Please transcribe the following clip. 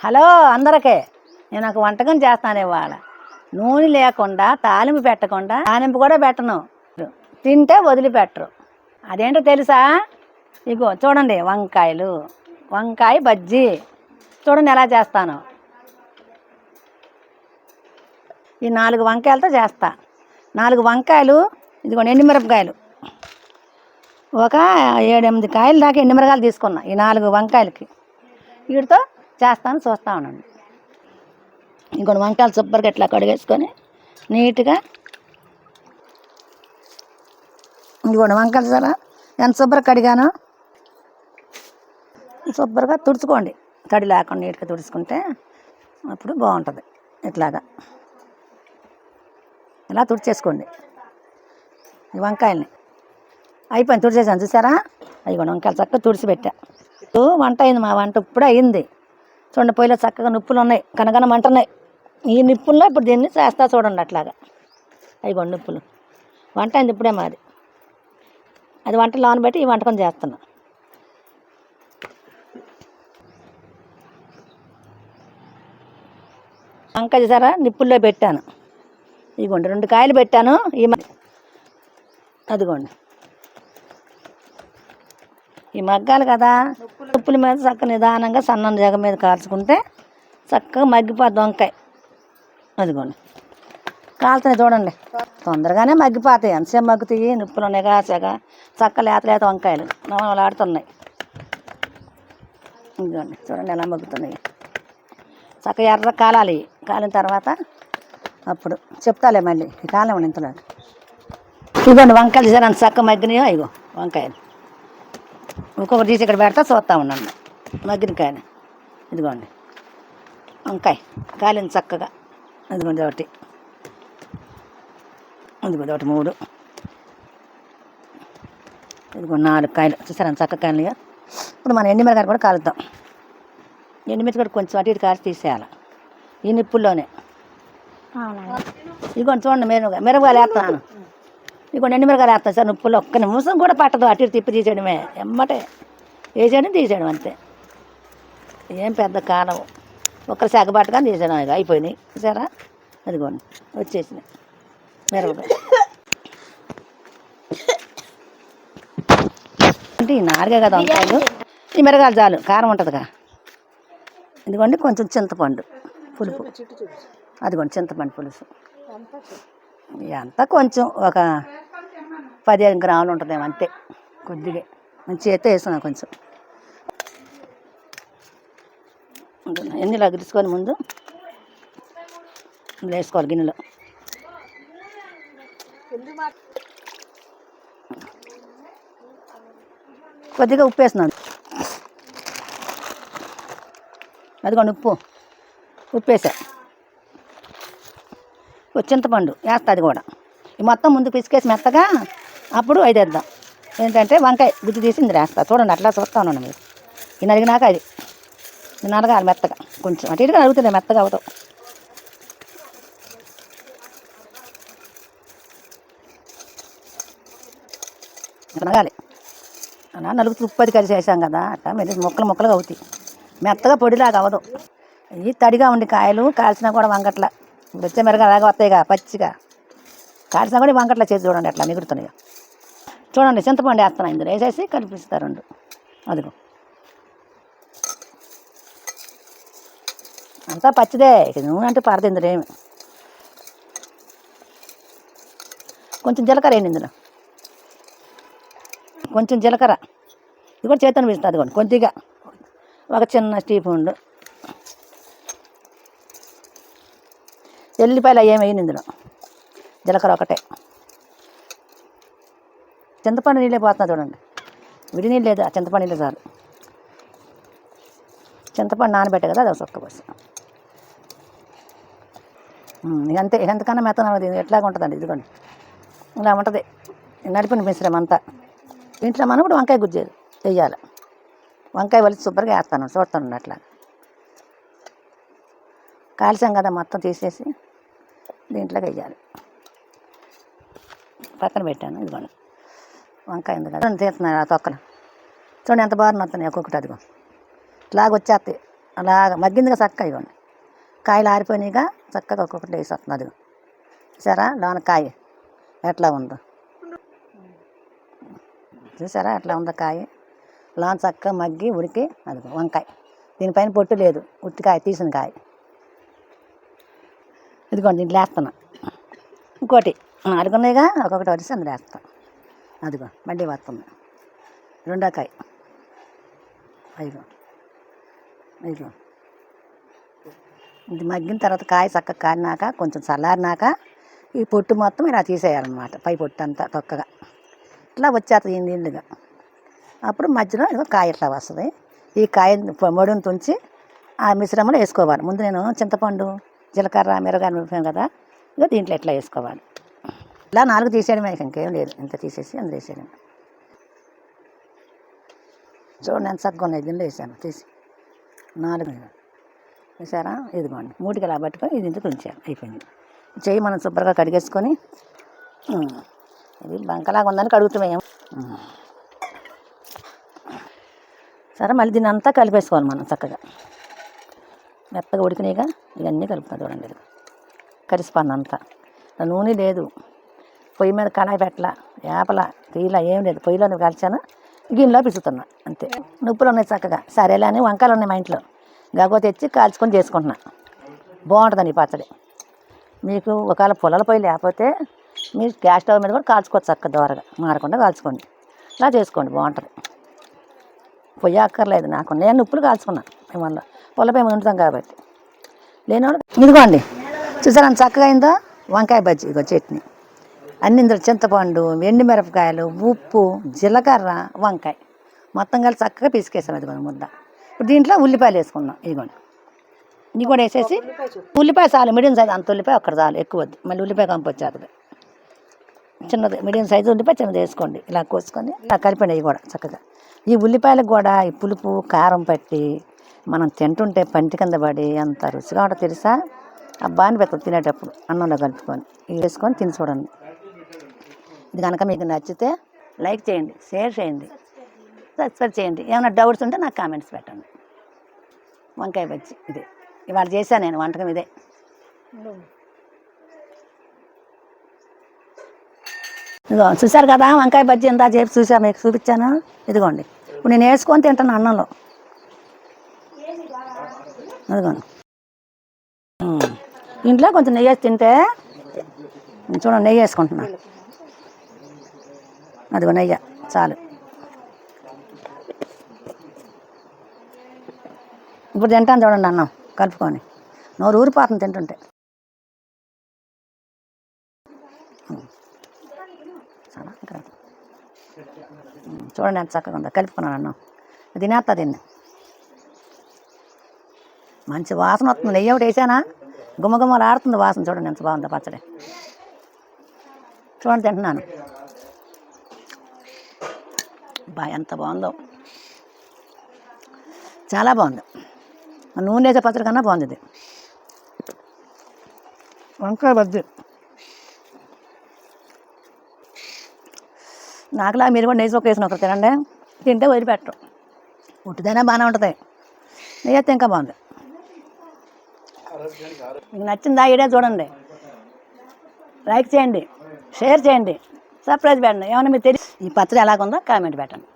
Hello అందరికీ. నేను ఒక వంటకం చేస్తాను ఇవాళ. నూనె లేకుండా తాలింపు పెట్టకుండా తాలింపు కూడా పెట్టను. తింటే వదిలిపెట్టరు. అదేంటో తెలుసా? ఇగో చూడండి వంకాయలు. వంకాయ బజ్జీ. చూడండి ఎలా చేస్తాను. ఈ నాలుగు వంకాయలతో చేస్తా. నాలుగు వంకాయలు ఇదిగోండి ఎండుమిరపకాయలు. ఒక ఏడెనిమిది కాయలు దాకా ఎండుమిరకాయలు తీసుకున్నా ఈ నాలుగు వంకాయలకి. వీటితో చేస్తాను చూస్తూ ఉండండి. ఇంకొన్ని వంకాయలు శుభ్రంగా ఇట్లా కడిగేసుకొని నీట్గా ఇంకొన్ని వంకాయలు సరే. ఎంత శుభ్రంగా కడిగాను శుభ్రంగా తుడుచుకోండి. తడి లేకుండా నీట్గా తుడుచుకుంటే అప్పుడు బాగుంటుంది. ఇట్లాగా. ఇలా తుడిచేసుకోండి. ఈ వంకాయల్ని. అయిపోయింది తుడిచేసాను చూసారా? అవి కూడా వంకాయలు చక్కగా తుడిచిపెట్టా. వంట అయింది మా వంట ఇప్పుడు అయింది. చూడండి పొయ్యిలో చక్కగా నిప్పులు ఉన్నాయి కనగనమంటున్నాయి ఈ నిప్పుల్లో ఇప్పుడు దీన్ని చేస్తా చూడండి అట్లాగా. అవి కూడా నిప్పులు. వంట అయింది ఇప్పుడే మాది. అది వంట లోన పెట్టి ఈ వంటకం చేస్తున్నా. వంకాయ చూసారా? నిప్పుల్లో పెట్టాను. ఇదిగోండి రెండు కాయలు పెట్టాను. ఈ మ- అదిగోండి. ఈ మగ్గాలు కదా. ఉప్పుల మీద చక్క నిదానంగా సన్న జగ మీద కాల్చుకుంటే చక్కగా మగ్గిపోద్ది వంకాయ అదిగోండి. కాల్తున్నాయి చూడండి. తొందరగానే మగ్గిపోతాయి. ఎంతసేపు మగ్గుతాయి? నిప్పులు ఉన్నాయి కాసాక చక్క లేత లేత వంకాయలు. నవలాడుతున్నాయి ఇదిగోండి. చూడండి ఎలా మగ్గుతున్నాయి. చక్క ఎర్ర కాలాలి. కాలిన తర్వాత అప్పుడు చెప్తాలే మళ్ళీ. ఈ కాలం ఇంతలో ఇదిగోండి వంకాయలు చూసారు అంత చక్క మగ్గినాయో ఇగో వంకాయలు. ఒక్కొక్కటి తీసి ఇక్కడ పెడతా చూస్తా ఉన్నాను మగ్గిన కాయని ఇదిగోండి. వంకాయ. కాలింది చక్కగా. ఇదిగోండి ఒకటి. ఇదిగోండి ఒకటి మూడు. ఇదిగో నాలుగు కాయలు. చూసారా చక్క కాయలు ఇప్పుడు మనం ఎండిమిరకాయలు కూడా కాలుద్దాం. ఎండిమిరకాయలు కొంచెం అటు ఇటు కాల్చి తీసేయాలి. ఈ నిప్పుల్లోనే. ఇదిగోండి చూడండి మిరపకాయ మిరపకాయలు వేస్తున్నాను. ఇదిగోండి ఎన్ని మిరపకాయలు వేస్తాను సార్ ఉప్పులో ఒక్క నిమిషం కూడా పట్టదు అటు ఇటు తిప్పి తీసేయడమే. ఎమ్మటే. వేసేయడం తీసేయడం అంతే. ఏం పెద్ద కాలం. ఒక్కరి సెగబాటుగా తీసేయడం ఇక అయిపోయినాయి. సరే అదిగోండి. వచ్చేసినాయి. మిరపకాయ అంటే ఈ నాలుగే కదా వంకాయలు. ఈ మిరగాయలు చాలు. కారం ఉంటుందిగా. ఇదిగోండి కొంచెం చింతపండు పులుపు. అదిగోండి చింతపండు పులుసు. ఎంత కొంచెం ఒక పదిహేను గ్రాములు ఉంటుందేమో అంతే. కొద్దిగా. మంచి అయితే వేస్తున్నాను కొంచెం. ఎన్ని తీసుకొని ముందు? వేసుకోవాలి గిన్నెలో. కొద్దిగా ఉప్పు వేస్తున్నాను. అదిగోండి ఉప్పు. ఉప్పు వేసా. చింతపండు వేస్తా అది కూడా. ఈ మొత్తం ముందు పిసికేసి మెత్తగా అప్పుడు అది వేద్దాం ఏంటంటే వంకాయ గుజ్జు తీసి ఇందులో వేస్తా చూడండి అట్లా చూస్తా ఉన్నాను మీరు ఈ అడిగినాక అది. నేను అడగాలి మెత్తగా. కొంచెం అటు ఇటుగా అడుగుతుంది మెత్తగా అవుతావు. ఇట్లా అలా నలుగుతూ ఉప్పది కలిసి వేసాం కదా అట్లా మెల్లి ముక్కలు ముక్కలుగా అవుతాయి. మెత్తగా పొడిలాగా అవ్వదు. ఇవి తడిగా ఉండి కాయలు కాల్చినా కూడా వంగట్ల. వచ్చే మెరగ అలాగే వస్తాయిగా పచ్చిగా. కాల్చినా కూడా ఈ వంగట్ల చేసి చూడండి అట్లా మిగులుతున్నాయి. చూడండి చింతపండు వేస్తున్నాను ఇందులో. వేసేసి కలిపిస్తారు రెండు. అదిగో. అంతా పచ్చిదే. ఇక నూనె అంటే పడదు ఇందులో ఏమి. కొంచెం జీలకర్ర వేయండి ఇందులో. కొంచెం జీలకర్ర. ఇది కూడా చేతను పిస్తుంది అదిగోండి కొద్దిగా. ఒక చిన్న స్టీపూండు ఎల్లిపాయలు ఏమి వేయండి ఇందులో. జీలకర్ర ఒకటే. చింతపండు నీళ్ళే పోతున్నా చూడండి. విడి నీళ్ళు లేదు ఆ చింతపండు నీళ్ళు చాలు. చింతపండు నానబెట్టే కదా అది ఒక సొక్క పోసి. ఇదంతే అంతే ఎంతకన్నా మెత్తన ఇది ఎట్లాగా ఉంటుందండి ఇదిగోండి. ఇలా ఉంటుంది. నడిపిన మిశ్రమం అంతా. దీంట్లో మనం ఇప్పుడు వంకాయ గుజ్జేది వెయ్యాలి వంకాయ వలిసి శుభ్రంగా వేస్తాను చూస్తాను అట్లా కాల్చాం కదా మొత్తం తీసేసి దీంట్లోకి వెయ్యాలి పక్కన పెట్టాను ఇదిగోండి. వంకాయ ఉంది కదా తీస్తున్నాను ఆ తొక్కలు చూడండి ఎంత బాగా వస్తున్నాయి ఒక్కొక్కటి అదిగో. ఇలాగ వచ్చేస్తాయి. అలాగ మగ్గిందిగా చక్కగా ఇవ్వండి కాయలు ఆరిపోయినాయిగా చక్కగా ఒక్కొక్కటి వేసి వస్తుంది అదిగో. చూసారా? లోన కాయ ఎట్లా ఉందో. చూసారా? ఎట్లా ఉందో కాయ. లోన చక్కగా మగ్గి ఉడికి అది వంకాయ. దీనిపైన పొట్టు లేదు ఉట్టికాయ తీసిన కాయ. ఇదిగోండి దీంట్లో వేస్తున్నా. ఇంకోటి అడుగున్నాయిగా ఒక్కొక్కటి వరిసి అందులో వేస్తాను అదిగో మళ్ళీ వస్తుంది రెండో కాయ. ఐదు. ఇది మగ్గిన తర్వాత కాయ చక్కగా కారినాక కొంచెం చల్లారినాక ఈ పొట్టు మొత్తం ఇలా తీసేయాలన్నమాట పై పొట్టు అంతా తొక్కగా. ఇట్లా వచ్చేస్తుంది ఈ నీళ్ళుగా అప్పుడు మధ్యలో ఇదిగో కాయ ఇట్లా వస్తుంది. ఈ కాయ మొడుని తుంచి ఆ మిశ్రమంలో వేసుకోవాలి. ముందు నేను చింతపండు జీలకర్ర మిరగాయ నూపాను కదా ఇక దీంట్లో ఇట్లా వేసుకోవాలి. ఇలా నాలుగు తీసేయడమే మేము ఇంకేం లేదు. ఇంత తీసేసి అందులో వేసేయడం చూడండి ఎంత చక్కగా ఉన్నాయి. దీనిలో వేసాను. తీసి నాలుగు వేసారా? ఇదిగోండి. మూటికి అలా పట్టుకొని ఇది ఇంటికి ఉంచాను అయిపోయింది. చేయి మనం శుభ్రంగా కడిగేసుకొని ఇది బంకలాగా ఉందని కడుగుతున్నాం సరే మళ్ళీ దీన్ని అంతా కలిపేసుకోవాలి మనం చక్కగా. మెత్తగా ఉడికినాయిగా ఇవన్నీ కలుపుతాం చూడండి. ఇది అంతా. నూనె లేదు. పొయ్యి మీద కళాయి పెట్టలా వేపల తీయలా ఏం లేదు. పొయ్యిలో కలిచాను గిన్నెలో పిసుతున్నా అంతే. నుప్పులు ఉన్నాయి చక్కగా. సరేలే అని వంకాయలు ఉన్నాయి మా ఇంట్లో. గగో తెచ్చి కాల్చుకొని చేసుకుంటున్నా. బాగుంటుందండి ఈ పచ్చడి. మీకు ఒకవేళ పొలాల పొయ్యి లేకపోతే మీరు గ్యాస్ స్టవ్ మీద కూడా కాల్చుకోవచ్చు చక్క దోరగా. మారకుండా కాల్చుకోండి. ఇలా చేసుకోండి బాగుంటుంది. పొయ్యి అక్కర్లేదు నాకు నేను ఉప్పులు కాల్చుకున్నా మిమ్మల్ని. పొలపై వండుతాం కాబట్టి. లేనివాడు ఇదిగోండి. చూసారా అంత చక్కగా అయిందో? వంకాయ బజ్జీ ఇదిగో చట్నీ. అన్ని ఇందులో చింతపండు ఎండుమిరపకాయలు ఉప్పు జీలకర్ర వంకాయ. మొత్తం కలిసి చక్కగా పిసికేసాం అది ముద్ద. ఇప్పుడు దీంట్లో ఉల్లిపాయలు వేసుకున్నాం ఇదిగోండి. ఇది కూడా వేసేసి ఉల్లిపాయ చాలు. మీడియం సైజు అంత ఉల్లిపాయ ఒక్కడ చాలు. ఎక్కువ వద్దు. మళ్ళీ ఉల్లిపాయ కంపు చిన్నది మీడియం సైజు ఉల్లిపాయ చిన్నది వేసుకోండి. ఇలా కోసుకొని ఇలా కలిపండి అవి కూడా చక్కగా. ఈ ఉల్లిపాయలకు కూడా ఈ పులుపు కారం పట్టి మనం తింటుంటే పంటి కింద పడి ఎంత రుచిగా ఉంటుందో తెలుసా? అబ్బా అని పెద్ద తినేటప్పుడు అన్నంలో కలుపుకొని. వేసుకొని తిని చూడండి. ఇది కనుక మీకు నచ్చితే లైక్ చేయండి షేర్ చేయండి సబ్స్క్రైబ్ చేయండి. ఏమైనా డౌట్స్ ఉంటే నాకు కామెంట్స్ పెట్టండి. వంకాయ బజ్జి ఇదే. ఇవాళ చేశాను నేను వంటకం ఇదే. ఇదిగో చూశారు కదా వంకాయ బజ్జీ ఎంత చేసి చూసా మీకు చూపించాను? ఇదిగోండి. ఇప్పుడు నేను వేసుకొని తింటాను అన్నంలో. అదిగోండి ఇంట్లో కొంచెం నెయ్యి వేసి తింటే చూడండి నెయ్యి వేసుకుంటున్నాను అదిగోనయ్యా చాలు. ఇప్పుడు తింటాను చూడండి అన్నం కలుపుకొని. నోరు ఊరిపోతుంది తింటుంటే. చాలా చూడండి ఎంత చక్కగా ఉందో కలుపుకున్నాను అన్నం. తినేస్తా దీన్ని. మంచి వాసన వస్తుంది. నెయ్యి ఒకటి వేసానా? గుమ్మగుమ్మలు ఆడుతుంది వాసన. చూడండి ఎంత బాగుందో పచ్చడి. చూడండి తింటున్నాను. అబ్బా ఎంత బాగుందో. చాలా బాగుంది. నూనె వేసే పచ్చడి కన్నా బాగుంది ఇది వంకాయ బజ్జి. నాకులా మీరు కూడా నెయ్యి ఒక వేసిన ఒకరు తినండి. తింటే వదిలిపెట్టరు. ఉట్టిదైనా బాగానే ఉంటుంది. నెయ్యి అయితే ఇంకా బాగుంది. మీకు నచ్చిందా ఈడే చూడండి. లైక్ చేయండి. షేర్ చేయండి. సర్ప్రైజ్ పెట్టండి. ఏమైనా మీకు తెలిసి ఈ పచ్చడి ఎలాగుందో కామెంట్ పెట్టండి.